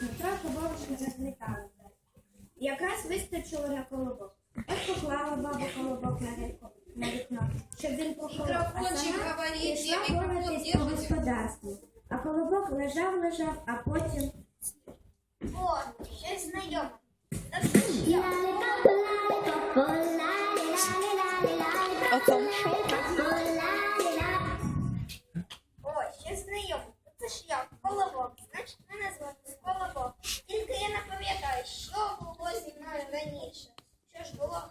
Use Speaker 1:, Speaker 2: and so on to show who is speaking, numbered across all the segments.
Speaker 1: Трохи бабушка заплітала. Якраз вистачило на колобок. Ось поклала баба колобок на вікно, на вікно щоб він похолов, а сама пішла боротись по. А колобок лежав, лежав, а потім...
Speaker 2: О, раніше. Що ж було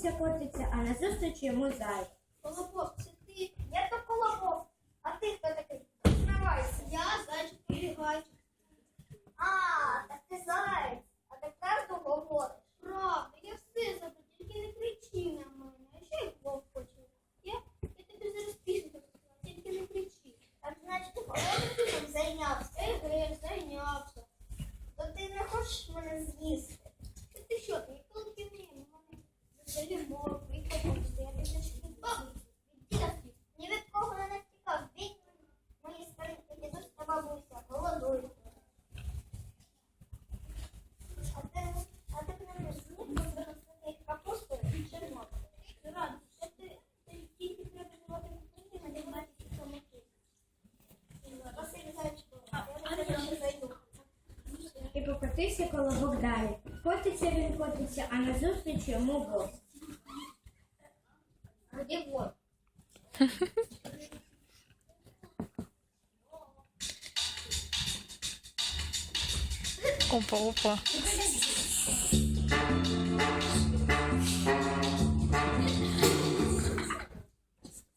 Speaker 1: котиться, котиться, а назустріч йому зай. котився коло Богдалі. Котиться він котиться, а на назустріч йому Бог.
Speaker 2: Куди Бог?
Speaker 3: Опа, опа.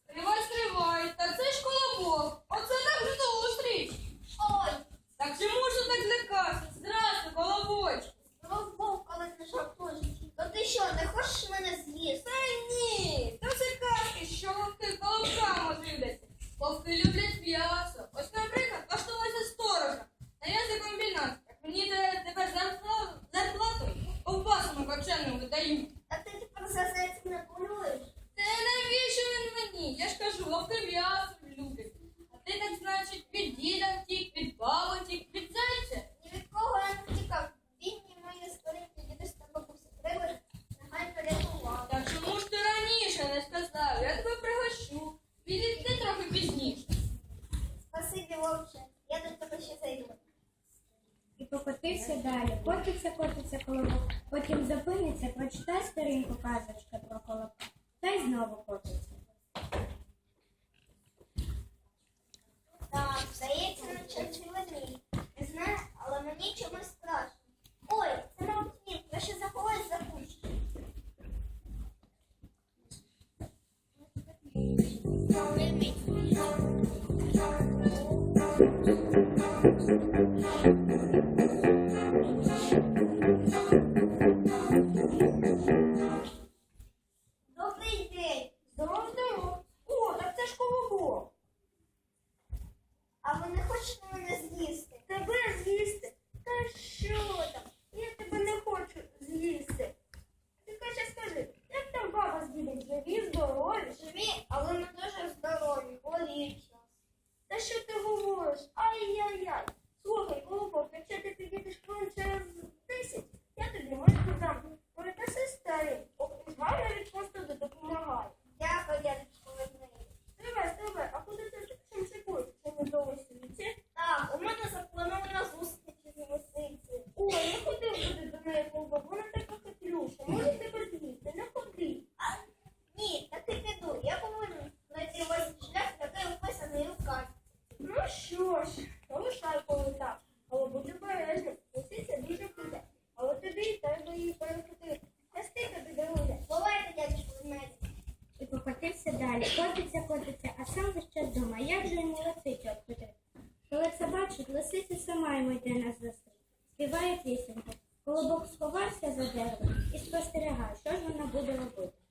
Speaker 4: Стривай, стривай, так це ж колобок. Оце так зустріч.
Speaker 2: Ой.
Speaker 4: Так чому ж так
Speaker 1: злякатися? Vamos, Котиться, котиться колобок, потім зупиниться, прочитай сторінку казочка про колобок, та й знову котиться.
Speaker 2: Так, здається, наче чоловік. Не знаю, але мені чомусь страшно. Ой, це нам він, я ще заховаюсь за кущ. Thank you. Що ж, залишай колота, але будь обережним, лисиця дуже худа, але тобі треба її перекрутити. Хрести тобі дорога. Бувайте, дядечко, ведмедик.
Speaker 1: І покотився далі, котиться, котиться, а сам за щось думає, як же йому лисицю відкрутити. Коли це бачить, лисиця сама йому йде на зустріч. Співає пісеньку. Колобок сховався за дерево і спостерігає, що ж вона буде робити.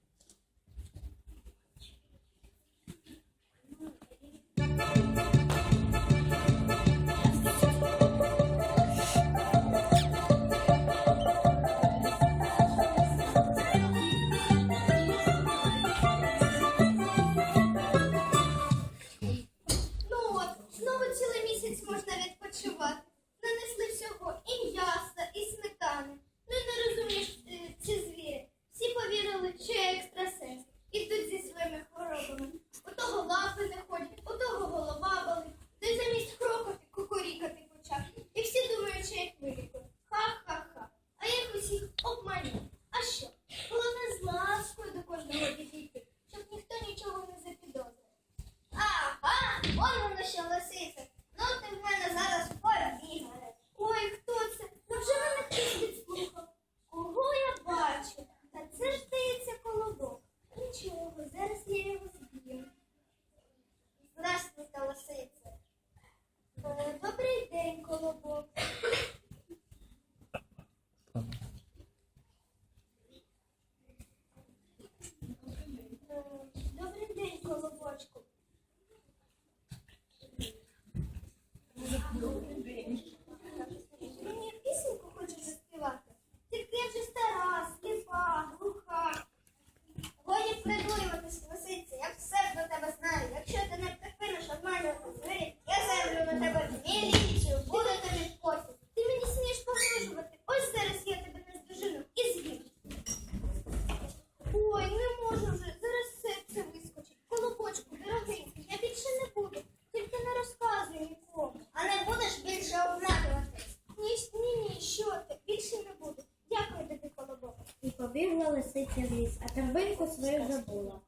Speaker 2: лисиця в
Speaker 1: ліс, а торбинку свою забула.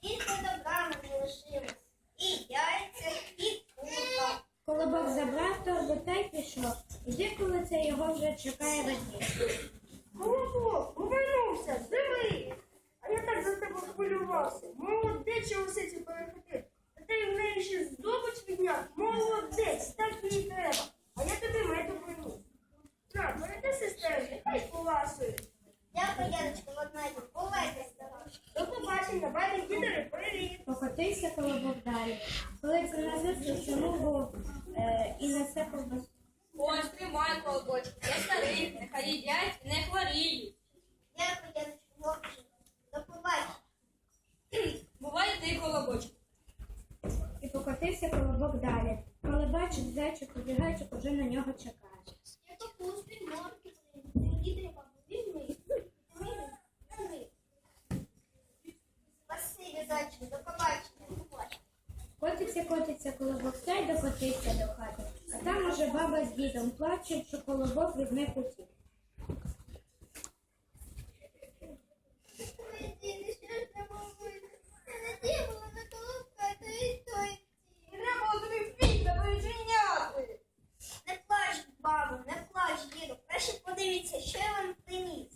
Speaker 2: Тільки добра залишилась, і яйця, і курка.
Speaker 1: Колобок забрав торбу та й пішов. і коли це його вже чекає радіє.
Speaker 5: Колобок, повернувся, диви. А я так за тебе хвилювався. Молодець, що лисицю перехотив. Та ти в неї ще здобуть відняв. Молодець.
Speaker 1: колбаску.
Speaker 4: Ось, тримай колбочку. Я старий, нехай їдять, і не хворіють.
Speaker 2: Дякую, дядечку, хлопчик. До побачення.
Speaker 4: Бувай ти колобочок.
Speaker 1: І покотився колобок далі. Але бачить зайчик, побігайчик уже на нього чекає. Мова з дідом плаче, що колобок від них утік.
Speaker 2: Треба
Speaker 4: тобі впійно відчиняти.
Speaker 2: Не плач, бабу, не плач, діду. Краще подивіться, що вам приніс.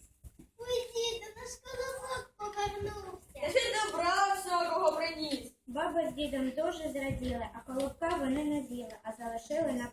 Speaker 2: Ой, діду, наш колобок повернувся.
Speaker 4: Ти добра всякого приніс.
Speaker 1: Баба з дідом дуже зраділи, а колобка вони не з'їли, а залишили на